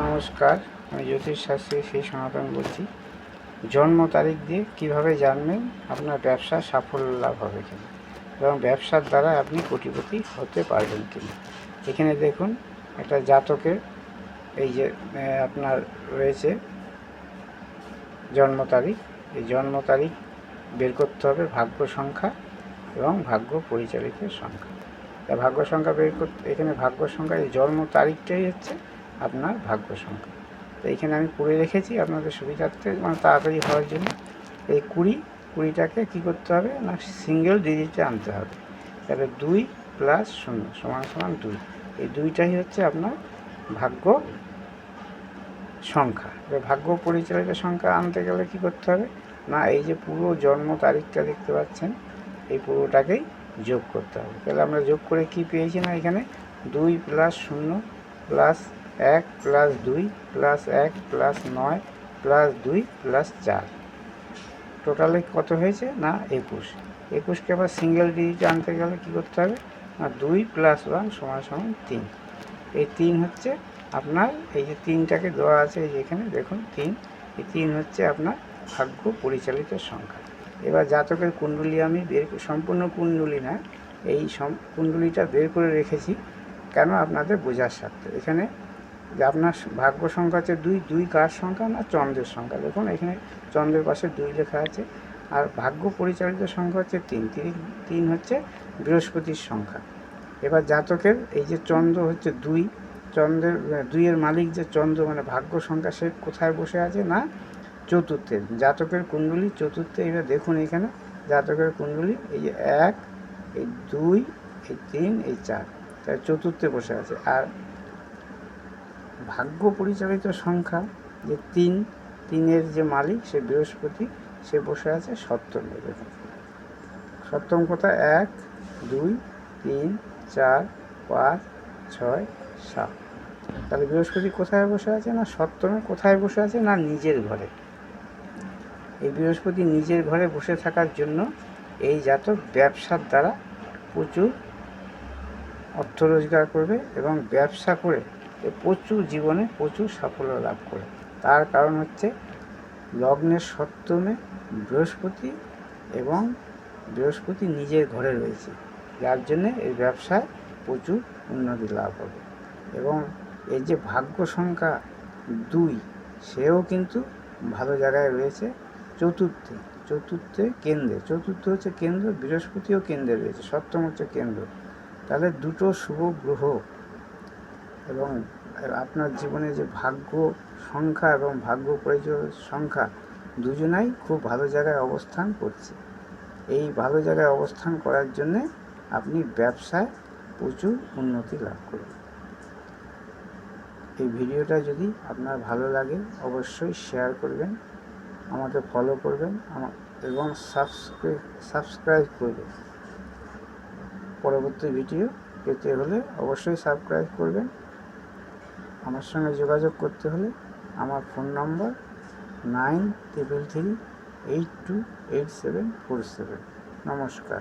নমস্কার, আমি জ্যোতিষ শাস্ত্রী শ্রী সনাতন বলছি। জন্ম তারিখ দিয়ে কীভাবে জানবেন আপনার ব্যবসা সাফল্য লাভ হবে কিনা এবং ব্যবসার দ্বারা আপনি কোটিপতি হতে পারবেন কিনা? এখানে দেখুন, একটা জাতকের এই যে আপনার রয়েছে জন্ম তারিখ। এই জন্ম তারিখ বের করতে হবে ভাগ্য সংখ্যা এবং ভাগ্য পরিচালিত সংখ্যা। তা ভাগ্য সংখ্যা বের করতে, এখানে ভাগ্য সংখ্যা, এই জন্ম তারিখটাই হচ্ছে আপনার ভাগ্য সংখ্যা। তো এখানে আমি কুড়ি রেখেছি আপনাদের সুবিধার্থে মানে তাড়াতাড়ি হওয়ার জন্য। এই কুড়ি, কুড়িটাকে কী করতে হবে না সিঙ্গেল ডিজিটে আনতে হবে। তাহলে দুই প্লাস শূন্য, সমান সমান দুই। এই দুইটাই হচ্ছে আপনার ভাগ্য সংখ্যা। এবার ভাগ্য পরিচালিত সংখ্যা আনতে গেলে কী করতে হবে? না, এই যে পুরো জন্ম তারিখটা দেখতে পাচ্ছেন, এই পুরোটাকেই যোগ করতে হবে। তাহলে আমরা যোগ করে কি পেয়েছি না এখানে? দুই প্লাস শূন্য প্লাস এক প্লাস দুই প্লাস এক প্লাস নয় প্লাস দুই প্লাস চার। টোটালে কত হয়েছে? না, একুশ। একুশকে আবার সিঙ্গেল ডিজিটে আনতে গেলে কী করতে হবে? না, দুই প্লাস ওয়ান সমান সমান তিন। এই তিন হচ্ছে আপনার, এই যে তিনটাকে দেওয়া আছে, এই যে এখানে দেখুন তিন। এই তিন হচ্ছে আপনার ভাগ্য পরিচালিত সংখ্যা। এবার জাতকের কুণ্ডলী আমি বের সম্পূর্ণ কুণ্ডলী না, এই কুণ্ডলীটা বের করে রেখেছি কেন? আপনাদের বোঝার স্বার্থে। এখানে যে আপনার ভাগ্য সংখ্যা হচ্ছে দুই দুই কার সংখ্যা না চন্দ্রের সংখ্যা। দেখুন, এখানে চন্দ্রের পাশে দুই লেখা আছে। আর ভাগ্য পরিচালিত সংখ্যা হচ্ছে তিন তিন তিন হচ্ছে বৃহস্পতির সংখ্যা। এবার জাতকের এই যে চন্দ্র হচ্ছে দুই, চন্দ্রের দুইয়ের মালিক যে চন্দ্র মানে ভাগ্য সংখ্যা সে কোথায় বসে আছে না? চতুর্থে। জাতকের কুণ্ডলী চতুর্থে, এবার দেখুন এখানে জাতকের কুণ্ডলী, এই যে এক, এই দুই, এই তিন, এই চার। তার চতুর্থে বসে আছে। আর ভাগ্য পরিচালিত সংখ্যা যে তিন, তিনের যে মালিক সে বৃহস্পতি, সে বসে আছে সপ্তমে দেখুন সপ্তম কথা এক, দুই, তিন, চার, পাঁচ, ছয়, সাত। তাহলে বৃহস্পতি কোথায় বসে আছে না সপ্তমে কোথায় বসে আছে না নিজের ঘরে? এই বৃহস্পতি নিজের ঘরে বসে থাকার জন্য এই জাতক ব্যবসার দ্বারা প্রচুর অর্থ রোজগার করবে এবং ব্যবসা করে প্রচুর জীবনে প্রচুর সাফল্য লাভ করে। তার কারণ হচ্ছে লগ্নের সপ্তমে বৃহস্পতি এবং বৃহস্পতি নিজের ঘরে রয়েছে। যার জন্যে এই ব্যবসায় প্রচুর উন্নতি লাভ হবে। এবং এই যে ভাগ্য সংখ্যা দুই, সেও কিন্তু ভালো জায়গায় রয়েছে। চতুর্থে চতুর্থে কেন্দ্রে, চতুর্থ হচ্ছে কেন্দ্র, বৃহস্পতিও কেন্দ্রে রয়েছে, সপ্তম হচ্ছে কেন্দ্র। তাহলে দুটো শুভ গ্রহ এবং আপনার জীবনে যে ভাগ্য সংখ্যা এবং ভাগ্য পরিচয় সংখ্যা দুজনাই খুব ভালো জায়গায় অবস্থান করছে। এই ভালো জায়গায় অবস্থান করার জন্যে আপনি ব্যবসায় প্রচুর উন্নতি লাভ করবেন এই ভিডিওটা যদি আপনার ভালো লাগে অবশ্যই শেয়ার করবেন, আমাকে ফলো করবেন এবং সাবস্ক্রাইব সাবস্ক্রাইব করবেন। পরবর্তী ভিডিও পেতে হলে অবশ্যই সাবস্ক্রাইব করবেন। আমার সঙ্গে যোগাযোগ করতে হলে আমার phone number nine triple three eight two eight seven four seven. নমস্কার।